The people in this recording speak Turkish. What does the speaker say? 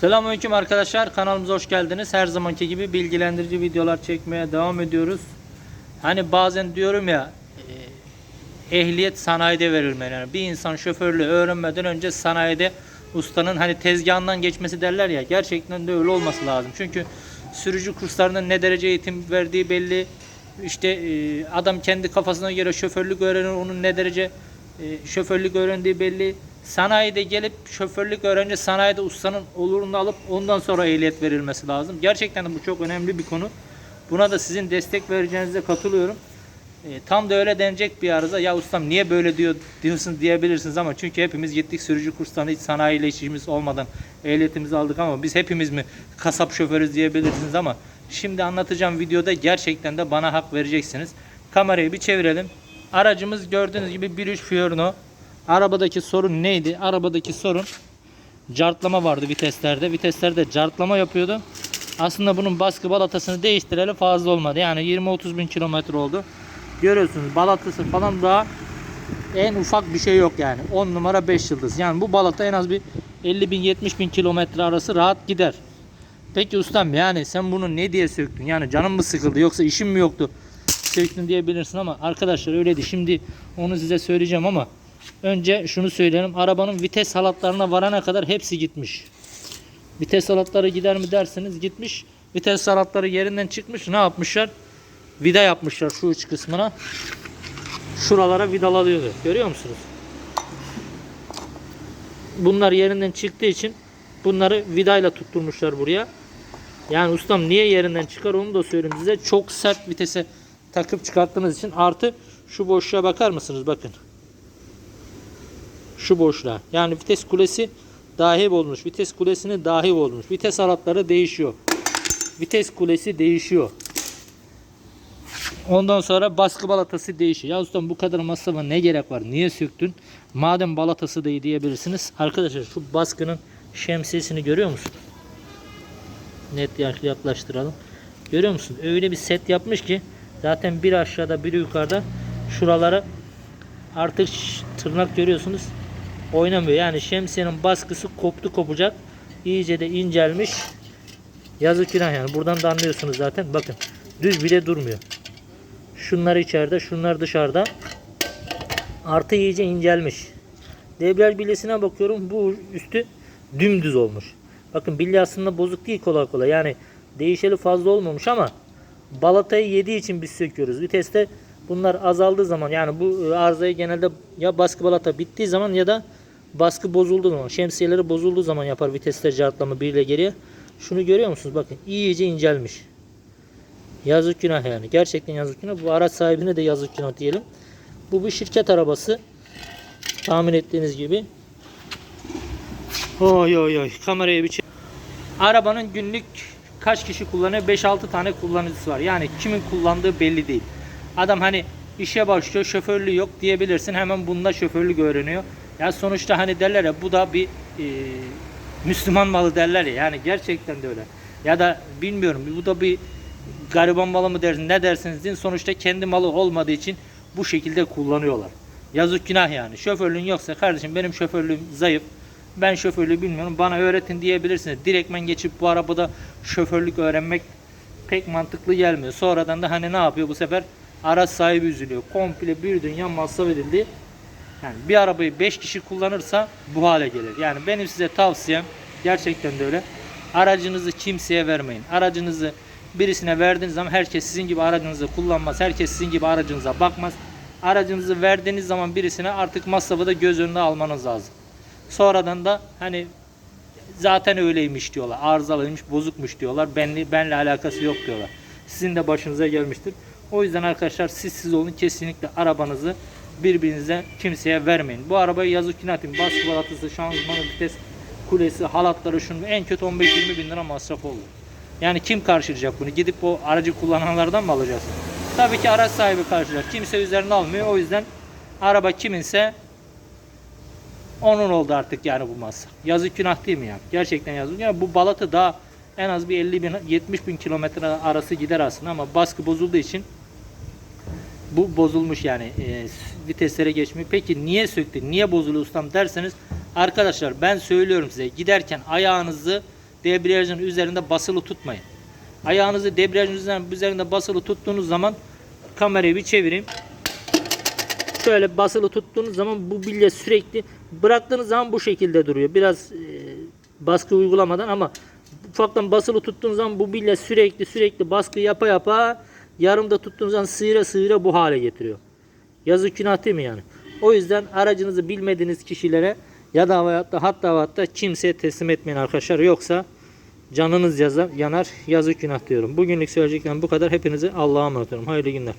Selamünaleyküm arkadaşlar. Kanalımıza hoş geldiniz. Her zamanki gibi bilgilendirici videolar çekmeye devam ediyoruz. Hani bazen diyorum ya e, ehliyet sanayide verilmeli. Yani bir insan şoförlüğü öğrenmeden önce sanayide ustanın hani tezgahından geçmesi derler ya gerçekten de öyle olması lazım. Çünkü sürücü kurslarının ne derece eğitim verdiği belli. İşte e, adam kendi kafasına göre şoförlük öğrenir. Onun ne derece e, şoförlük öğrendiği belli. Sanayide gelip şoförlük öğrenci sanayide ustanın olurunu alıp ondan sonra ehliyet verilmesi lazım. Gerçekten de bu çok önemli bir konu. Buna da sizin destek vereceğinize katılıyorum. E, tam da öyle denecek bir arıza. Ya ustam niye böyle diyor diyorsun diyebilirsiniz ama çünkü hepimiz gittik sürücü kurslarına hiç sanayiyle işimiz olmadan ehliyetimizi aldık ama biz hepimiz mi kasap şoförüz diyebilirsiniz ama şimdi anlatacağım videoda gerçekten de bana hak vereceksiniz. Kamerayı bir çevirelim. Aracımız gördüğünüz gibi 1.3 Fiorino. Arabadaki sorun neydi? Arabadaki sorun cartlama vardı viteslerde. Viteslerde cartlama yapıyordu. Aslında bunun baskı balatasını değiştireli fazla olmadı. Yani 20-30 bin kilometre oldu. Görüyorsunuz balatası falan daha en ufak bir şey yok yani. 10 numara 5 yıldız. Yani bu balata en az bir 50 bin 70 bin kilometre arası rahat gider. Peki ustam yani sen bunu ne diye söktün? Yani canın mı sıkıldı yoksa işin mi yoktu? Söktün diyebilirsin ama arkadaşlar öyleydi. Şimdi onu size söyleyeceğim ama önce şunu söyleyelim. Arabanın vites halatlarına varana kadar hepsi gitmiş. Vites halatları gider mi derseniz gitmiş. Vites halatları yerinden çıkmış. Ne yapmışlar? Vida yapmışlar şu uç kısmına. Şuralara vidalalıyordu. Görüyor musunuz? Bunlar yerinden çıktığı için bunları vidayla tutturmuşlar buraya. Yani ustam niye yerinden çıkar onu da söyleyeyim size. Çok sert vitese takıp çıkarttığınız için artı şu boşluğa bakar mısınız? Bakın. Şu boşluğa. Yani vites kulesi dahi olmuş. Vites kulesini dahi olmuş. Vites halatları değişiyor. Vites kulesi değişiyor. Ondan sonra baskı balatası değişiyor. Ya ustam bu kadar masrafa ne gerek var? Niye söktün? Madem balatası değil diyebilirsiniz. Arkadaşlar şu baskının şemsiyesini görüyor musun? Net yaklaştıralım. Görüyor musun? Öyle bir set yapmış ki zaten bir aşağıda bir yukarıda şuraları artık tırnak görüyorsunuz oynamıyor. Yani şemsiyenin baskısı koptu kopacak. İyice de incelmiş. Yazık günah yani. Buradan da anlıyorsunuz zaten. Bakın düz bile durmuyor. Şunlar içeride, şunlar dışarıda. Artı iyice incelmiş. Debriyaj bilyesine bakıyorum. Bu üstü dümdüz olmuş. Bakın bilye aslında bozuk değil kolay kolay. Yani değişeli fazla olmamış ama balatayı yediği için biz söküyoruz. Viteste bunlar azaldığı zaman yani bu arızayı genelde ya baskı balata bittiği zaman ya da baskı bozulduğu zaman şemsiyeleri bozulduğu zaman yapar vitesler cartlama bir ile geriye. Şunu görüyor musunuz? Bakın iyice incelmiş. Yazık günah yani. Gerçekten yazık günah. Bu araç sahibine de yazık günah diyelim. Bu bir şirket arabası. Tahmin ettiğiniz gibi. Oy oy oy. Kamerayı bir çek. Arabanın günlük kaç kişi kullanıyor? 5-6 tane kullanıcısı var. Yani kimin kullandığı belli değil. Adam hani işe başlıyor şoförlüğü yok diyebilirsin. Hemen bunda şoförlük öğreniyor. Ya sonuçta hani derler ya bu da bir e, Müslüman malı derler ya. Yani gerçekten de öyle. Ya da bilmiyorum bu da bir gariban malı mı dersin ne dersiniz deyin. Sonuçta kendi malı olmadığı için bu şekilde kullanıyorlar. Yazık günah yani. Şoförlüğün yoksa kardeşim benim şoförlüğüm zayıf. Ben şoförlüğü bilmiyorum. Bana öğretin diyebilirsiniz. Direktmen geçip bu arabada şoförlük öğrenmek pek mantıklı gelmiyor. Sonradan da hani ne yapıyor bu sefer? Araç sahibi üzülüyor. Komple bir dünya masraf edildi. Yani bir arabayı 5 kişi kullanırsa bu hale gelir. Yani benim size tavsiyem gerçekten de öyle. Aracınızı kimseye vermeyin. Aracınızı birisine verdiğiniz zaman herkes sizin gibi aracınızı kullanmaz. Herkes sizin gibi aracınıza bakmaz. Aracınızı verdiğiniz zaman birisine artık masrafı da göz önüne almanız lazım. Sonradan da hani zaten öyleymiş diyorlar. Arızalıymış, bozukmuş diyorlar. Benli, benle alakası yok diyorlar. Sizin de başınıza gelmiştir. O yüzden arkadaşlar siz siz olun kesinlikle arabanızı birbirinize kimseye vermeyin. Bu arabayı yazık kinatın baskı balatası, şanzımanı, vites kulesi, halatları şunu en kötü 15-20 bin lira masraf oldu. Yani kim karşılayacak bunu? Gidip o aracı kullananlardan mı alacağız? Tabii ki araç sahibi karşılar. Kimse üzerine almıyor. O yüzden araba kiminse onun oldu artık yani bu masraf. Yazık günah değil mi ya? Gerçekten yazık. Yani bu balatı daha en az bir 50 bin 70 bin kilometre arası gider aslında ama baskı bozulduğu için bu bozulmuş yani e, viteslere geçmiyor. Peki niye söktü? Niye bozuluyor ustam derseniz arkadaşlar ben söylüyorum size giderken ayağınızı debriyajın üzerinde basılı tutmayın. Ayağınızı debriyajın üzerinde basılı tuttuğunuz zaman kamerayı bir çevireyim. Şöyle basılı tuttuğunuz zaman bu bilye sürekli bıraktığınız zaman bu şekilde duruyor. Biraz e, baskı uygulamadan ama ufaktan basılı tuttuğunuz zaman bu bilye sürekli sürekli baskı yapa yapa yarımda tuttuğunuz zaman sıyıra sıyıra bu hale getiriyor. Yazık günah değil mi yani? O yüzden aracınızı bilmediğiniz kişilere ya da hatta hatta kimseye teslim etmeyin arkadaşlar. Yoksa canınız yanar yazık günah diyorum. Bugünlük söyleyeceklerim bu kadar. Hepinizi Allah'a emanet ediyorum. Hayırlı günler.